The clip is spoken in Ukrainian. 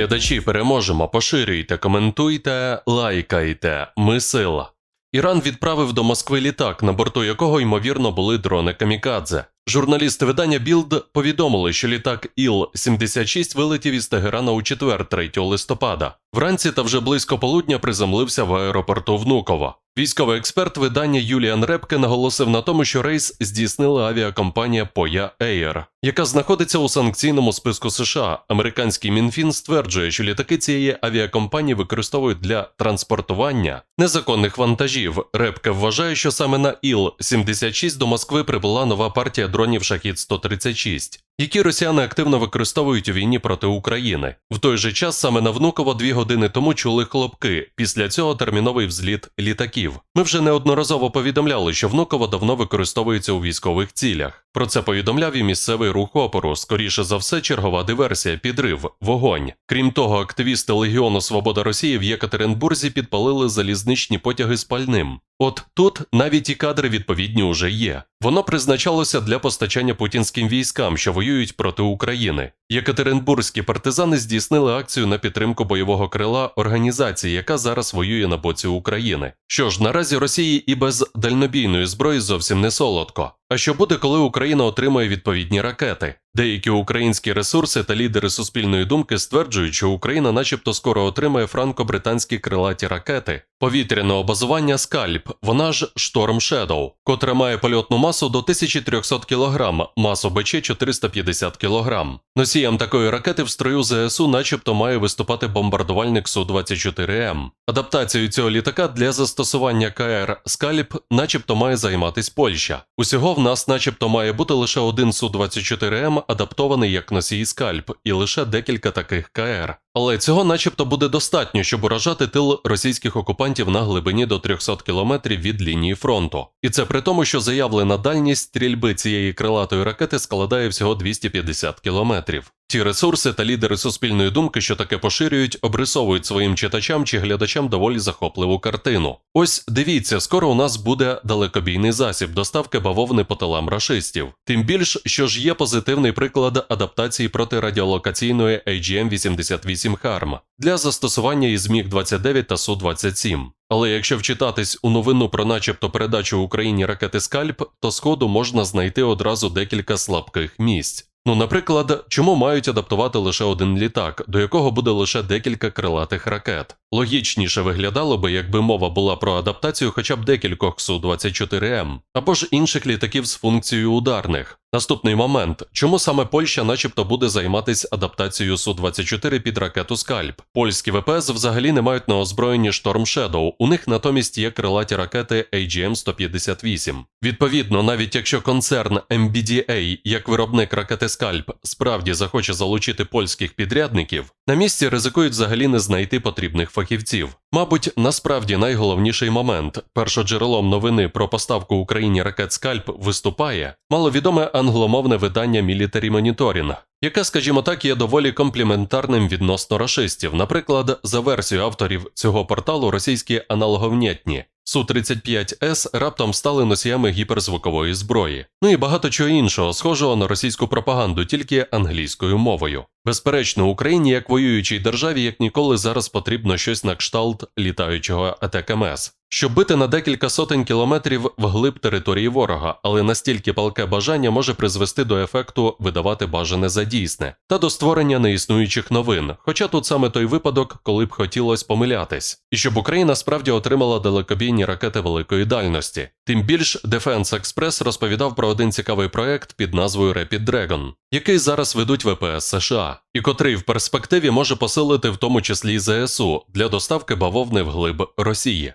Глядачі переможемо, поширюйте, коментуйте, лайкайте. Ми сила. Іран відправив до Москви літак, на борту якого ймовірно були дрони Камікадзе. Журналісти видання Білд повідомили, що літак Іл-76 вилетів із Тегерана у четвер, 3 листопада. Вранці та вже близько полудня приземлився в аеропорту Внуково. Військовий експерт видання Юліан Репке наголосив на тому, що рейс здійснила авіакомпанія Поя Air, яка знаходиться у санкційному списку США. Американський Мінфін стверджує, що літаки цієї авіакомпанії використовують для транспортування незаконних вантажів. Репке вважає, що саме на Іл-76 до Москви прибула нова партія дронів Шахід 136 які росіяни активно використовують у війні проти України. В той же час саме на Внуково дві години тому чули хлопки. Після цього терміновий взліт літаків. Ми вже неодноразово повідомляли, що Внуково давно використовується у військових цілях. Про це повідомляв і місцевий рух опору. Скоріше за все, чергова диверсія, підрив, вогонь. Крім того, активісти Легіону Свобода Росії в Єкатеринбурзі підпалили залізничні потяги з пальним. От тут навіть і кадри відповідні уже є. Воно призначалося для постачання путінським військам, що воюють проти України. Єкатеринбурзькі партизани здійснили акцію на підтримку бойового крила організації, яка зараз воює на боці України. Що ж, наразі Росії і без дальнобійної зброї зовсім не солодко. А що буде, коли Україна отримає відповідні ракети? Деякі українські ресурси та лідери суспільної думки стверджують, що Україна, начебто, скоро отримає франко-британські крилаті ракети, повітряного базування скальп, вона ж Шторм Shadow, котра має польотну масу до 1300 кг, масу БЧ 450 кг. Носієм такої ракети в строю ЗСУ, начебто, має виступати бомбардувальник Су-24М. Адаптацією цього літака для застосування КР Скальп, начебто, має займатись Польща. Усього в нас, начебто, має бути лише один Су-24М, адаптований як носій скальп, і лише декілька таких КР. Але цього, начебто, буде достатньо, щоб уражати тил російських окупантів на глибині до 300 кілометрів від лінії фронту. І це при тому, що заявлена дальність стрільби цієї крилатої ракети складає всього 250 кілометрів. Ті ресурси та лідери суспільної думки, що таке поширюють, обрисовують своїм читачам чи глядачам доволі захопливу картину. Ось дивіться, скоро у нас буде далекобійний засіб доставки бавовни по тилам рашистів. Тим більш, що ж є позитивний приклад адаптації протирадіолокаційної AGM-88 Харм для застосування із МіГ-29 та Су-27. Але якщо вчитатись у новину про начебто передачу Україні ракети Скальп, то сходу можна знайти одразу декілька слабких місць. Ну, наприклад, чому мають адаптувати лише один літак, до якого буде лише декілька крилатих ракет? Логічніше виглядало би, якби мова була про адаптацію хоча б декількох Су-24М, або ж інших літаків з функцією ударних. Наступний момент, чому саме Польща, начебто, буде займатися адаптацією Су-24 під ракету Скальп? Польські ВПС взагалі не мають на озброєнні Storm Shadow, у них натомість є крилаті ракети AGM-158. Відповідно, навіть якщо концерн MBDA, як виробник ракети Скальп, справді захоче залучити польських підрядників, на місці ризикують взагалі не знайти потрібних фахівців. Мабуть, насправді найголовніший момент першоджерелом новини про поставку Україні ракет Скальп виступає маловідоме англомовне видання Military Monitoring, яке, скажімо так, є доволі компліментарним відносно рашистів. Наприклад, за версією авторів цього порталу російські аналоговнятні Су-35С раптом стали носіями гіперзвукової зброї. Ну і багато чого іншого, схожого на російську пропаганду, тільки англійською мовою. Безперечно, Україні, як воюючій державі, як ніколи зараз потрібно щось на кшталт літаючого АТКМС, щоб бити на декілька сотень кілометрів вглиб території ворога, але настільки палке бажання може призвести до ефекту видавати бажане за дійсне та до створення неіснуючих новин. Хоча тут саме той випадок, коли б хотілося помилятись, і щоб Україна справді отримала далекобійні ракети великої дальності. Тим більш Defense Express розповідав про один цікавий проект під назвою Rapid Dragon, який зараз ведуть ВПС США, і котрий в перспективі може посилити в тому числі ЗСУ для доставки бавовни вглиб Росії.